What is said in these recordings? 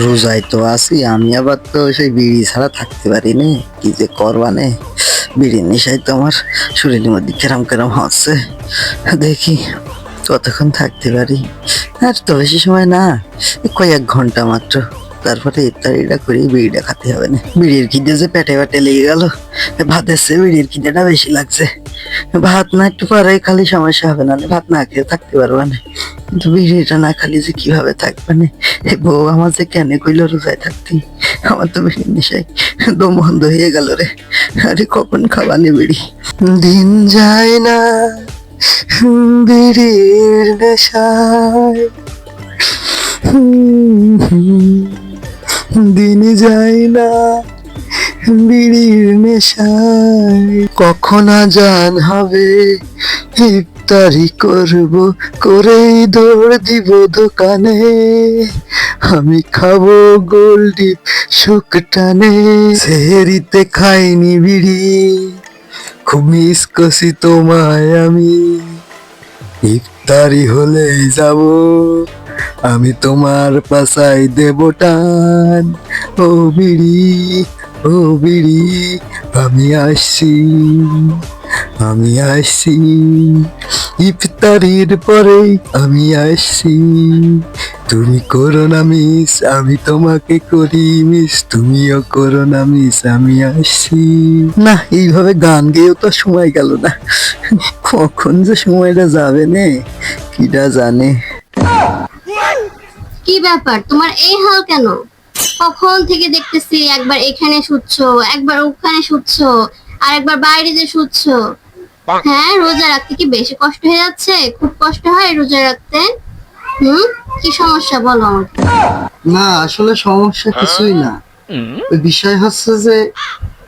রোজায় তো আছি, আমি আবার তো সেই বিড়ি ছাড়া থাকতে পারি নে কি যে করবানে বিড়ির নেশায় তো আমার শরীরের মধ্যে কেরাম কেরাম হচ্ছে দেখি কতক্ষণ থাকতে পারি। আর তো বেশি সময় না কয়েক ঘণ্টা মাত্র। তারপরে ইফতারিটা করে বিড়িটা খেতে হবে না। বিড়ির খিদে যে পেটে পেটে লেগে গেল। ভাতের চেয়ে বিড়ির খিদেটা বেশি লাগছে। ভাত না একটু পরে খালি সমস্যা হবে না, ভাত না খেয়ে থাকতে পারবা না। কিন্তু বিড়িটা না খালি যে কীভাবে থাকবে না? বউ আমার যে কেন কইল রোজায় থাকতি। আমার তো বিড়ির নেশায় দম বন্ধ হয়ে গেল রে। আরে কখন খাবানি বিড়ি? দিন যায় না বিড়ির নেশায়। দিন যায় না বিড়ির নেশায়। কখন আজান হবে? ইফতারি করব, করেই দৌড় দিব দোকানে। আমি খাব গোল্ডি শুকটানে। সেহরিতে খাইনি বিড়ি খুব মিস করছি তোমায় আমি। ইফতারি হলেই যাব, আমি তোমার পাশাই দেব টান। ও বিড়ি ও বিড়ি, আমি আসছি আমি আসছি। ইফতারির পরে আমি আসছি। তুমি করো না মিস, আমি তোমাকে করি মিস, তুমিও করো না মিস, আমি আসছি। না, এইভাবে গান গেয়েও তো সময় গেল না। কখন যে সময়টা যাবে নে কিটা জানে। কি ব্যাপার? তোমার এই হাল কেন? কখন থেকে দেখতেছি একবার এখানে শুচ্ছো একবার ওখানে শুচ্ছো আর একবার বাইরে যে শুচ্ছো। হ্যাঁ রোজা রাখতে কি বেশি কষ্ট হয়ে যাচ্ছে? খুব কষ্ট হয় রোজা রাখতে? হুম? কি সমস্যা বলো আমাকে। না আসলে সমস্যা কিছুই না। ওই বিষয় হচ্ছে যে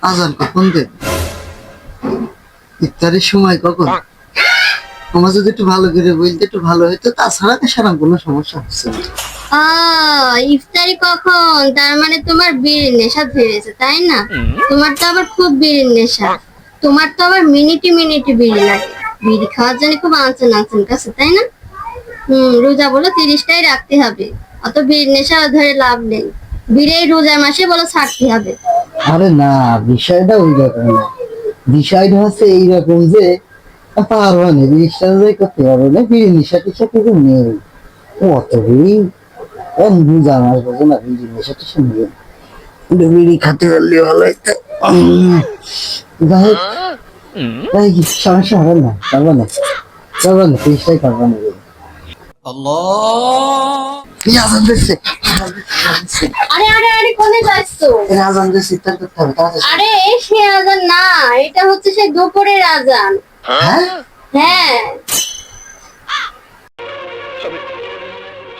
আজান কখন দেবে? ইফতারের সময় কখন? আমার যদি একটু ভালো করে বলতে একটু ভালো হতো তাছাড়া সারা কোনো সমস্যা হচ্ছে না। ইফতারি কখন? তার মানে তোমার বিড়ির নেশা ধরেছে তাই না? তোমার তো আবার খুব বিড়ির নেশা। তোমার তো আবার মিনিটে মিনিটে বিড়ি লাগে। বিড়ি খাওয়ার জন্য খুব আনছেন আনছেন কাছে তাই না? হম রোজা বলো তিরিশটাই রাখতে হবে। অত বিড়ির নেশা ধরে লাভ নেই। বিড়ি রোজার মাসে বলো ছাড়তে হবে। আরে না বিষয়টা ওই রকম না। বিষয়টা হচ্ছে এইরকম যে পারব না বিশ্বাস করতে পারব না বিড়ি নিশা টিশা কিছু নেই অত বিড়ি এম বুঝা আমার বোঝো না নেশা টিশা নেই একটু বিড়ি খাতে পারলে ভালো হইতো। যাই হোক, তাই কি সমস্যা হবে না? পারব না? পারব না চেষ্টাই করব না। আরে আরে আরে কোনে যাচ্ছ? আজান দিচ্ছে করতে হবে আরে সে আজান না এটা হচ্ছে সেই দুপুরের আজান। হ্যাঁ? হ্যাঁ।